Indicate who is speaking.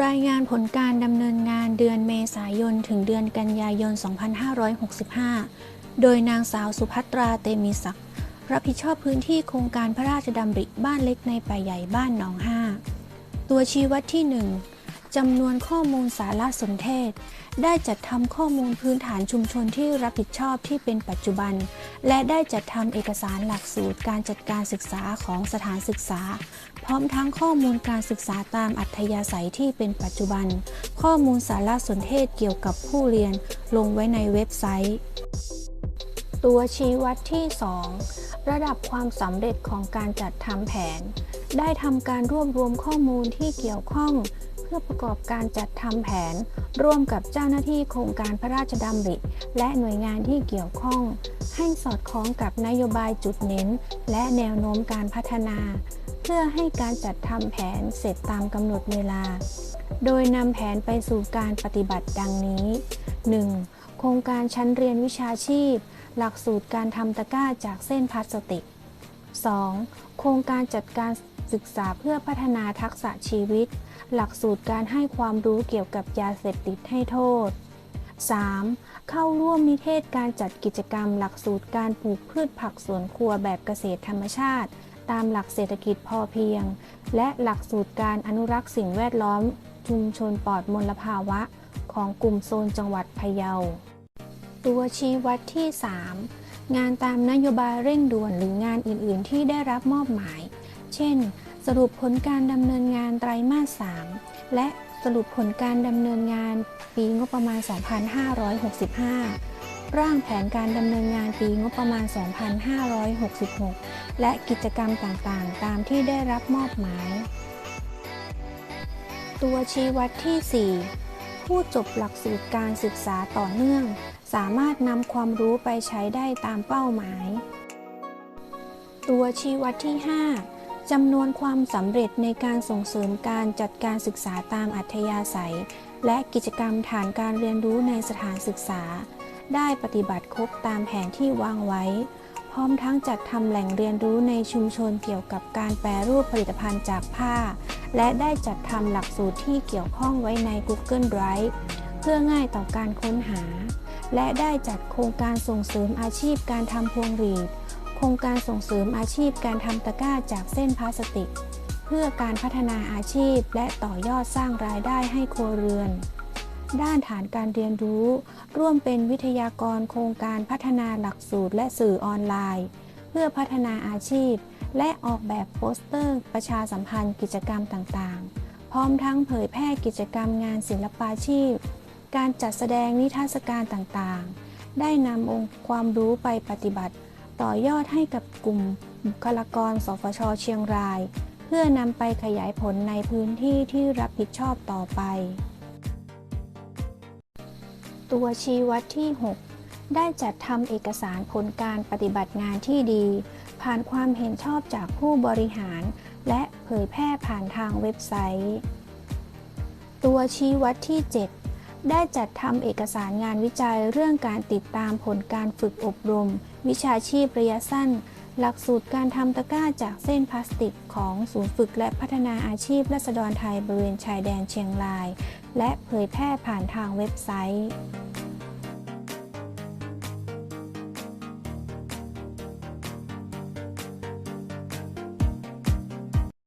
Speaker 1: รายงานผลการดำเนินงานเดือนเมษายน ถึงเดือนกันยายน 2565 โดยนางสาวสุภัตราเตมีศักดิ์รับผิดชอบพื้นที่โครงการพระราชดำริบ้านเล็กในป่าใหญ่บ้านหนองห้า ตัวชี้วัดที่ 1จำนวนข้อมูลสารสนเทศ ได้จัดทำข้อมูลพื้นฐานชุมชนที่รับผิดชอบที่เป็นปัจจุบัน และได้จัดทำเอกสารหลักสูตรการจัดการศึกษาของสถานศึกษา พร้อมทั้งข้อมูลการศึกษาตามอัธยาศัยที่เป็นปัจจุบัน ข้อมูลสารสนเทศเกี่ยวกับผู้เรียนลงไว้ในเว็บไซต์ ตัวชี้วัดที่ 2 ระดับความสำเร็จของการจัดทำแผน ได้ทำการรวบรวมข้อมูลที่เกี่ยวข้อง เพื่อประกอบการจัดทำแผน ร่วมกับเจ้าหน้าที่โครงการพระราชดำริ และหน่วยงานที่เกี่ยวข้อง ให้สอดคล้องกับนโยบายจุดเน้น และแนวโน้มการพัฒนา เพื่อให้การจัดทำแผนเสร็จตามกำหนดเวลา โดยนำแผนไปสู่การปฏิบัติดังนี้ 1. โครงการชั้นเรียนวิชาชีพ หลักสูตรการทำตะกร้าจากเส้นพลาสติก 2. โครงการจัดการศึกษาเพื่อพัฒนาทักษะชีวิต หลักสูตรการให้ความรู้เกี่ยวกับยาเสพติดให้โทษ 3. เข้าร่วมนิเทศการจัดกิจกรรมหลักสูตรการปลูกพืชผักสวนครัวแบบเกษตรธรรมชาติ ตามหลักเศรษฐกิจพอเพียง และหลักสูตรการอนุรักษ์สิ่งแวดล้อม ชุมชนปลอดมลภาวะ ของกลุ่มโซนจังหวัดพะเยา ตัวชี้วัดที่ 3 งานตามนโยบายเร่งด่วนหรืองานอื่น ๆ ที่ได้รับมอบหมาย เช่น สรุปผลการดำเนินงานไตรมาส 3 และสรุปผลการดำเนินงานปีงบประมาณ 2565 ร่างแผนการดำเนินงานปีงบประมาณ 2566 และกิจกรรมต่าง ๆ ตามที่ได้รับมอบหมาย ตัวชี้วัดที่ 4 ผู้จบหลักสูตรการศึกษาต่อเนื่อง สามารถนำความรู้ไปใช้ได้ตามเป้าหมาย ตัวชี้วัดที่ 5จำนวนความสำเร็จในการส่งเสริมการจัดการศึกษาตามอัธยาศัย และกิจกรรมฐานการเรียนรู้ในสถานศึกษา ได้ปฏิบัติครบตามแผนที่วางไว้ พร้อมทั้งจัดทำแหล่งเรียนรู้ในชุมชนเกี่ยวกับการแปรรูปผลิตภัณฑ์จากผ้า และได้จัดทำหลักสูตรที่เกี่ยวข้องไว้ใน Google Drive เพื่อง่ายต่อการค้นหา และได้จัดโครงการส่งเสริมอาชีพการทำพวงหรีด โครงการส่งเสริมอาชีพการทำตะกร้าจากเส้นพลาสติก เพื่อการพัฒนาอาชีพและต่อยอดสร้างรายได้ให้ครัวเรือน ด้านฐานการเรียนรู้ ร่วมเป็นวิทยากรโครงการพัฒนาหลักสูตรและสื่อออนไลน์ เพื่อพัฒนาอาชีพ และออกแบบโปสเตอร์ ประชาสัมพันธ์กิจกรรมต่างๆ พร้อมทั้งเผยแพร่กิจกรรมงานศิลปาชีพ การจัดแสดงนิทรรศการต่างๆ ได้นำองค์ความรู้ไปปฏิบัติ ต่อยอดให้กับกลุ่มบุคลากรสฟชเชียงราย เพื่อนำไปขยายผลในพื้นที่ที่รับผิดชอบต่อไป ตัวชี้วัดที่ 6 ได้จัดทำเอกสารผลการปฏิบัติงานที่ดี ผ่านความเห็นชอบจากผู้บริหาร และเผยแพร่ผ่านทางเว็บไซต์ ตัวชี้วัดที่ 7 ได้จัดทำเอกสารงานวิจัยเรื่องการติดตามผลการฝึกอบรม วิชาชีพระยะสั้น หลักสูตรการทำตะกร้าจากเส้นพลาสติกของศูนย์ฝึกและพัฒนาอาชีพรัษฎรไทยบริเวณชายแดนเชียงราย และเผยแพร่ผ่านทางเว็บไซต์